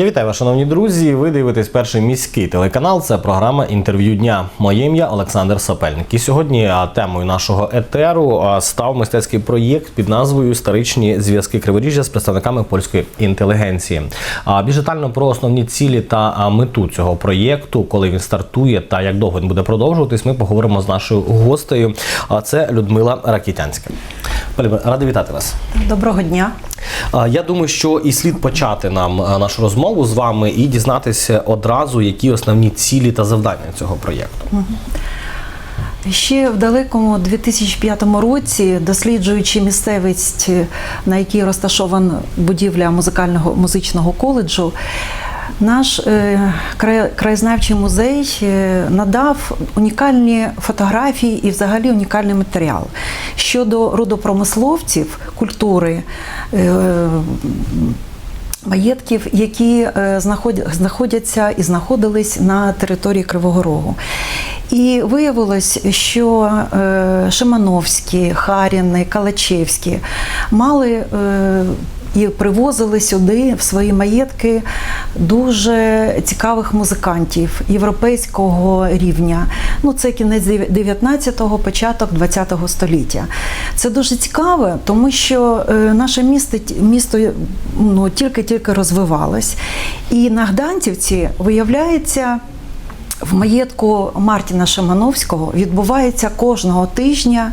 Я вітаю вас, шановні друзі. Ви дивитесь перший міський телеканал. Це програма інтерв'ю дня. Моє ім'я Олександр Сапельник. І сьогодні темою нашого етеру став мистецький проєкт під назвою Історичні зв'язки Криворіжжя з представниками польської інтелігенції. А більш детально про основні цілі та мету цього проєкту, коли він стартує та як довго він буде продовжуватись, ми поговоримо з нашою гостею. А це Людмила Ракітянська. Пані, радий вітати вас. Доброго дня. Я думаю, що і слід почати нам нашу розмову з вами і дізнатися одразу, які основні цілі та завдання цього проєкту. Ще в далекому 2005 році, досліджуючи місцевість, на якій розташована будівля музикального музичного коледжу, наш е, краєзнавчий музей е, надав унікальні фотографії і взагалі унікальний матеріал щодо родопромисловців культури. е, Маєтків, які знаходяться і знаходились на території Кривого Рогу. І виявилось, що Шимановські, Харіни, Калачевські мали і привозили сюди в свої маєтки дуже цікавих музикантів європейського рівня. Ну, це кінець 19-го, початок 20-го століття. Це дуже цікаво, тому що е, наше місто, місто ну, тільки-тільки розвивалось. І на Гданцівці виявляється. В маєтку Мартіна Шимановського відбувається кожного тижня.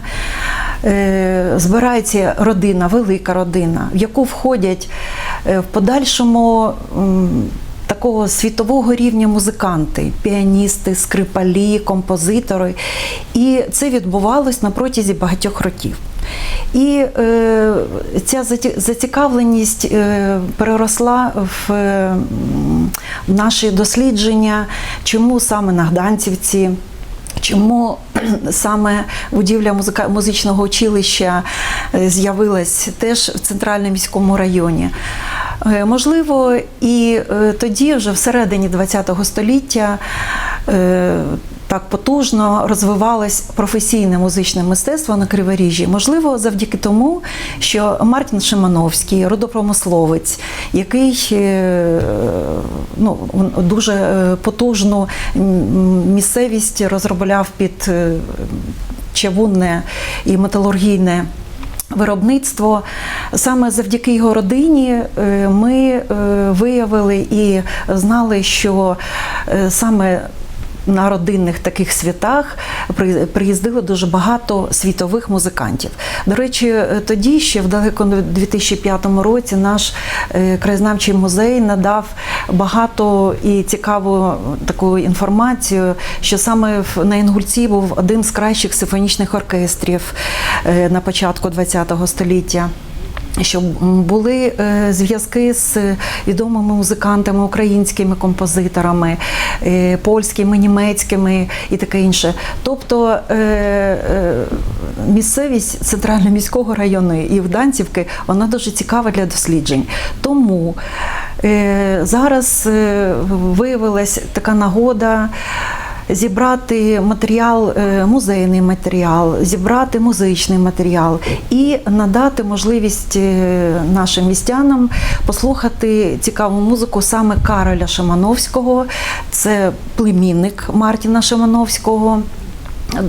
Е, Збирається родина, велика родина, в яку входять е, в подальшому такого світового рівня музиканти, піаністи, скрипалі, композитори. І це відбувалось на протязі багатьох років. І е, ця зацікавленість е, переросла в, е, наші дослідження, чому саме на Гданцівці. Чому саме будівля музика, музичного училища е, з'явилась теж в центральному міському районі? Е, Можливо, і е, тоді, вже всередині ХХ століття, так потужно розвивалось професійне музичне мистецтво на Криворіжжі. Можливо, завдяки тому, що Мартін Шимановський, родопромисловець, який е, ну, дуже е, потужну місцевість розробляв під е, чавунне і металургійне. Виробництво саме завдяки його родині ми виявили і знали, що саме на родинних таких святах приїздило дуже багато світових музикантів. До речі, е, тоді ще в далекому 2005 році наш е, краєзнавчий музей надав багато і цікаву таку інформацію, що саме на Інгульці був один з кращих симфонічних оркестрів е, на початку ХХ століття. Щоб були е, зв'язки з відомими музикантами, українськими композиторами, е, польськими, німецькими і таке інше. Тобто е, місцевість центрально-міського району і Вданцівки вона дуже цікава для досліджень. Тому зараз виявилась така нагода зібрати матеріал, е, музейний матеріал, зібрати музичний матеріал і надати можливість е, нашим містянам послухати цікаву музику саме Кароля Шимановського, це племінник Мартіна Шимановського.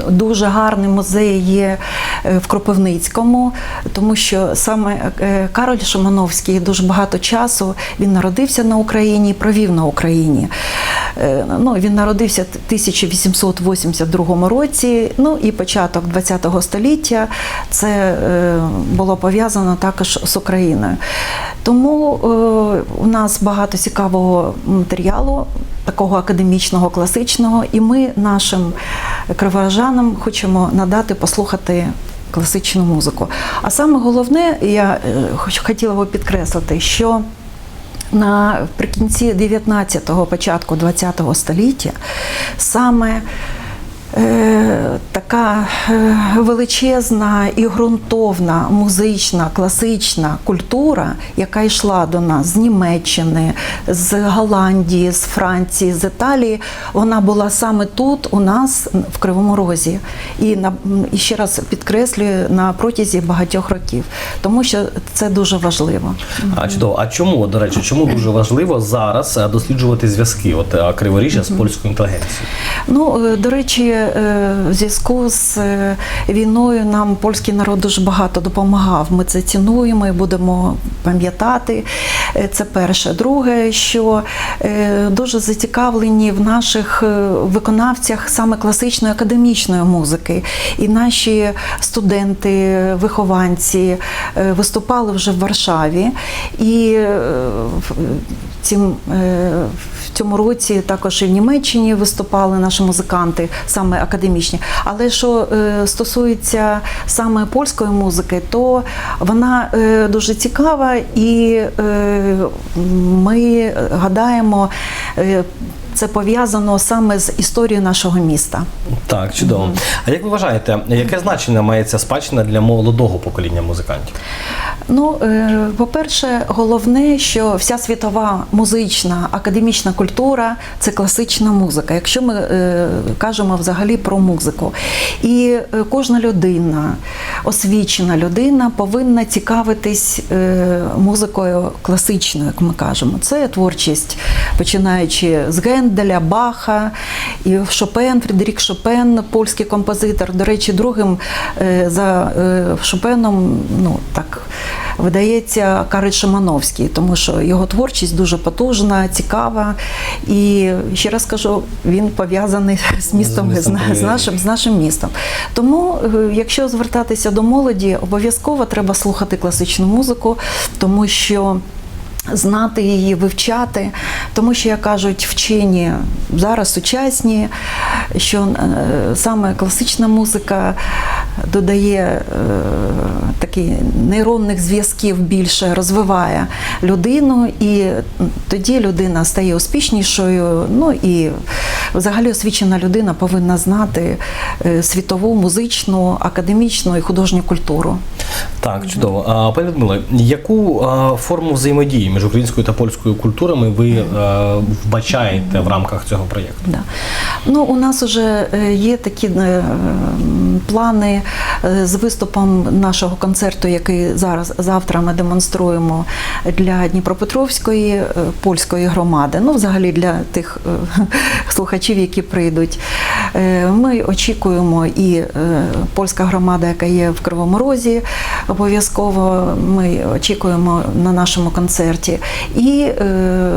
Дуже гарний музей є е, в Кропивницькому, тому що саме Кароль Шимановський дуже багато часу він народився на Україні, і провів на Україні. Е, Ну, він народився в 1882 році. Ну і початок ХХ століття це е, було пов'язано також з Україною. Тому е, у нас багато цікавого матеріалу, такого академічного, класичного, і ми нашим криворожанам хочемо надати послухати. Класичну музику. А саме головне, я хотіла би підкреслити, що наприкінці 19-го, початку 20-го століття саме така е, величезна і ґрунтовна музична, класична культура, яка йшла до нас з Німеччини, з Голландії, з Франції, з Італії, вона була саме тут, у нас в Кривому Розі. І, на, і ще раз підкреслюю на протязі багатьох років, тому що це дуже важливо. А чудово. А чому, до речі, чому дуже важливо зараз е, досліджувати зв'язки от е, Криворіжжя з польською інтелігенцією? Ну, е, до речі, е, в зв'язку з е, війною нам польський народ дуже багато допомагав. Ми це цінуємо і будемо пам'ятати. Е, Це перше. Друге, що е, дуже зацікавлені в наших е, виконавцях саме класичної академічної музики. І наші студенти, вихованці е, виступали вже в Варшаві. І в- е, в цьому році також і в Німеччині виступали наші музиканти, саме академічні. Але що е, стосується саме польської музики, то вона е, дуже цікава, і ми гадаємо, це пов'язано саме з історією нашого міста. Так, чудово. А як ви вважаєте, яке значення має ця спадщина для молодого покоління музикантів? Ну, е, по-перше, головне, що вся світова музична академічна культура це класична музика. Якщо ми е, кажемо взагалі про музику, і е, кожна людина, освічена людина, повинна цікавитись музикою класичною, як ми кажемо. Це творчість, починаючи з Генделя, Баха і Шопен, Фредерік Шопен, польський композитор. До речі, другим е, за е, Шопеном, ну так. Видається Карель Шимановський, тому що його творчість дуже потужна, цікава. І ще раз кажу, він пов'язаний з містом, З містом з, з нашим з нашим містом. Тому, е, якщо звертатися до молоді, обов'язково треба слухати класичну музику, тому що. Знати її, вивчати, тому що як кажуть вчені зараз сучасні, що е, саме класична музика додає е, такий нейронних зв'язків більше, розвиває людину, і тоді людина стає успішнішою. Ну і взагалі освічена людина повинна знати е, світову музичну, академічну і художню культуру. Так, чудово. А, пані Людмило, яку а, форму взаємодії між українською та польською культурами ви е, вбачаєте в рамках цього проєкту? Да. Ну, у нас вже е, є такі е, плани з виступом нашого концерту, який зараз завтра ми демонструємо для Дніпропетровської польської громади. Ну, взагалі для тих слухачів, які прийдуть. Ми очікуємо і польська громада, яка є в Кривому Розі, обов'язково ми очікуємо на нашому концерті. І е,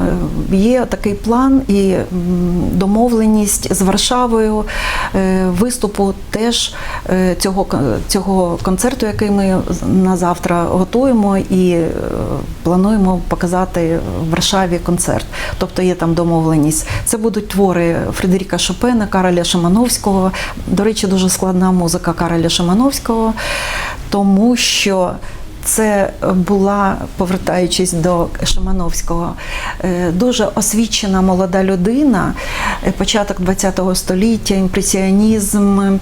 є такий план і домовленість з Варшавою е, виступу теж е, цього, цього концерту, який ми на завтра готуємо і плануємо показати в Варшаві концерт. Тобто є там домовленість. Це будуть твори Фредеріка Шопена, Кароля Шимановського. До речі, дуже складна музика Кароля Шимановського, тому що це була, повертаючись до Шимановського, е, дуже освічена молода людина, е, початок ХХ століття, імпресіонізм.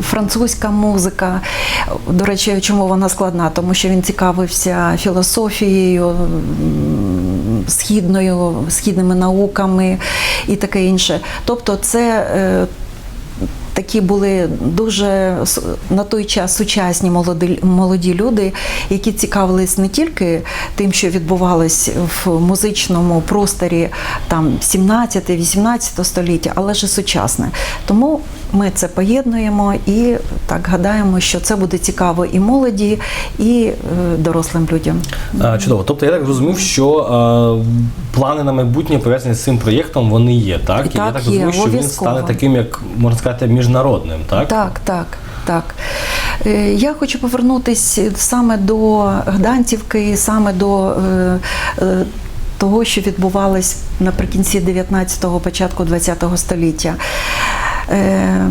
Французька музика. До речі, чому вона складна? Тому що він цікавився філософією, східною, східними науками і таке інше. Тобто, це е, такі були дуже на той час сучасні молоді, молоді люди, які цікавились не тільки тим, що відбувалось в музичному просторі там 17-18 століття, але ж і сучасне. Тому ми це поєднуємо і так гадаємо, що це буде цікаво і молоді, і е, дорослим людям. Чудово. Тобто я так зрозумів, що плани на майбутнє пов'язані з цим проєктом, вони є, так? Так, І я так розумію, що він стане таким, як можна сказати, міжнародним, так? Так, так, так. Е, Я хочу повернутися саме до Гданцівки, саме до е, е, того, що відбувалось наприкінці 19-го, початку 20-го століття. Е,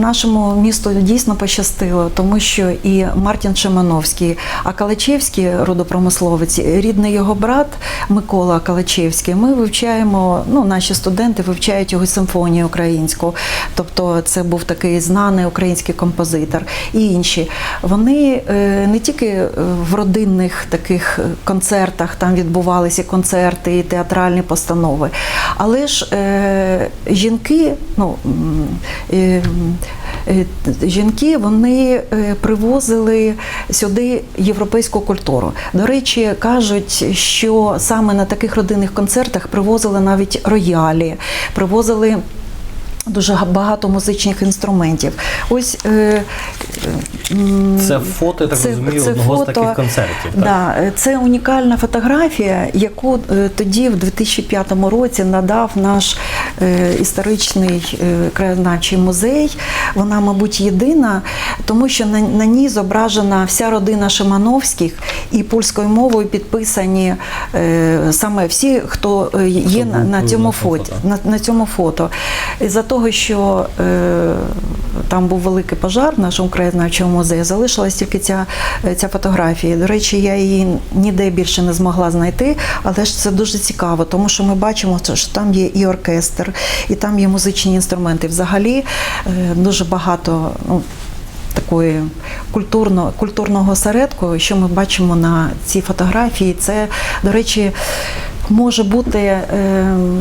Нашому місту дійсно пощастило, тому що і Мартін Шимановський, а Калачевський родопромисловець, рідний його брат Микола Калачевський. Ми вивчаємо, ну наші студенти вивчають його симфонію українську. Тобто це був такий знаний український композитор і інші. Вони е, не тільки е, в родинних таких концертах там відбувалися концерти і театральні постанови, але ж жінки, ну жінки вони е, привозили сюди європейську культуру. До речі, кажуть, що саме на таких родинних концертах привозили навіть роялі, привозили. Дуже багато музичних інструментів. Ось е, Це фото, я так розумію, одного з таких концертів. Так? Да, е, це унікальна фотографія, яку е, тоді, в 2005 році, надав наш е, історичний е, краєзнавчий музей. Вона, мабуть, єдина, тому що на, на ній зображена вся родина Шимановських і польською мовою підписані е, саме всі, хто е, є Хто на, на цьому фото. фото. На, на цьому фото. Із-за того, що е, там був великий пожар в нашому краєзнавчому музеї, залишилась тільки ця, е, ця фотографія. До речі, я її ніде більше не змогла знайти, але ж це дуже цікаво, тому що ми бачимо, що там є і оркестр, і там є музичні інструменти. Взагалі е, дуже багато. Ну, Такої культурно, культурного осередку, що ми бачимо на цій фотографії, це, до речі, може бути е,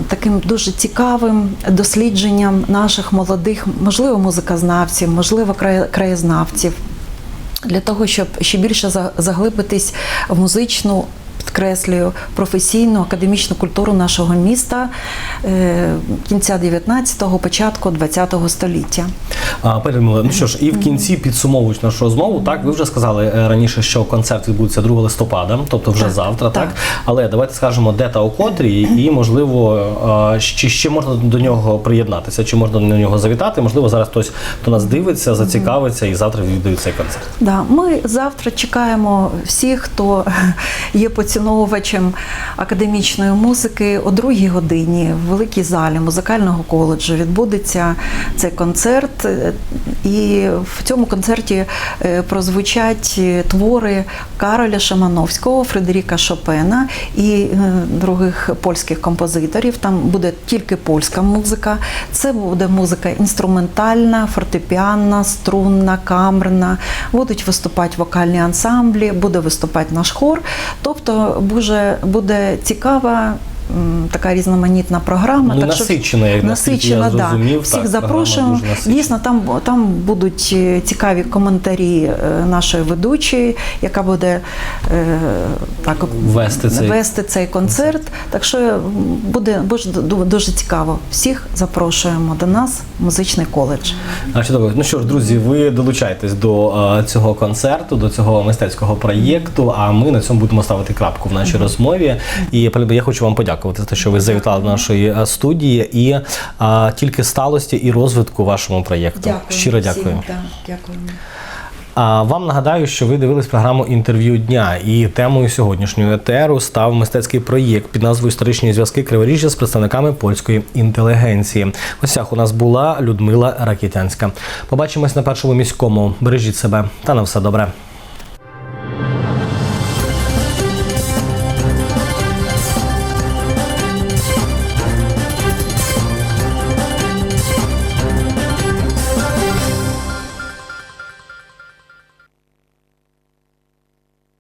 таким дуже цікавим дослідженням наших молодих, можливо, музикознавців, можливо, краєзнавців, для того, щоб ще більше заглибитись в музичну. Підкреслюю професійну академічну культуру нашого міста е, кінця 19-го, початку 20-го століття. Пані Людмила, ну що ж, і в кінці підсумовуючи нашу розмову, так ви вже сказали е, раніше, що концерт відбудеться 2 листопада, тобто вже Так, завтра, так. так. Але давайте скажемо, де та у котрій, і можливо, чи ще можна до нього приєднатися, чи можна до нього завітати. Можливо, зараз хтось хто нас дивиться, зацікавиться і завтра відвідує цей концерт. Да, ми завтра чекаємо всіх, хто є поціновувачем академічної музики о другій годині в великій залі музикального коледжу відбудеться цей концерт. І в цьому концерті е, прозвучать е, твори Кароля Шамановського, Фредеріка Шопена і е, других польських композиторів. Там буде тільки польська музика. Це буде музика інструментальна, фортепіанна, струнна, камерна. Будуть виступати вокальні ансамблі, буде виступати наш хор. Тобто буде цікава. Така різноманітна програма. Ну, так що- насичена, як наскільки я насичена, да. Всіх так, запрошуємо. Дійсно, там, там будуть е, цікаві коментарі е, нашої ведучої, яка буде е, так, Вести цей- вести цей концерт. Так що буде дуже, цікаво. Всіх запрошуємо до нас, музичний коледж. А чудово. Ну що ж, друзі, ви долучайтесь до цього концерту, до цього мистецького проєкту. А ми на цьому будемо ставити крапку в нашій розмові. І я хочу вам подякувати за те, що ви завітали до нашої е, студії і е, тільки сталості і розвитку вашому проєкту. Щиро дякую. Дякуємо. А вам нагадаю, що ви дивились програму інтерв'ю дня, і темою сьогоднішнього етеру став мистецький проєкт під назвою Історичні зв'язки Криворіжжя з представниками польської інтелігенції. В гостях у нас була Людмила Ракітянська. Побачимось на першому міському. Бережіть себе та на все добре.